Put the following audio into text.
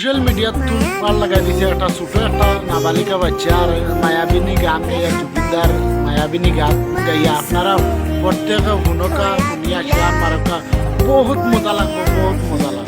Social মিডিয়াত তুলবার লাগাই দিছে একটা ছোট একটা নাবালিকা বাচ্চা আর মায়াবিনী গান গাইয়া জুবিনদার মায়াবিনী গান গাইয়া আপনারা প্রত্যেকে শুনকা, শুনিয়া খেলা পারকা বহুত মজা লাগবে, বহুত মজা লাগবে।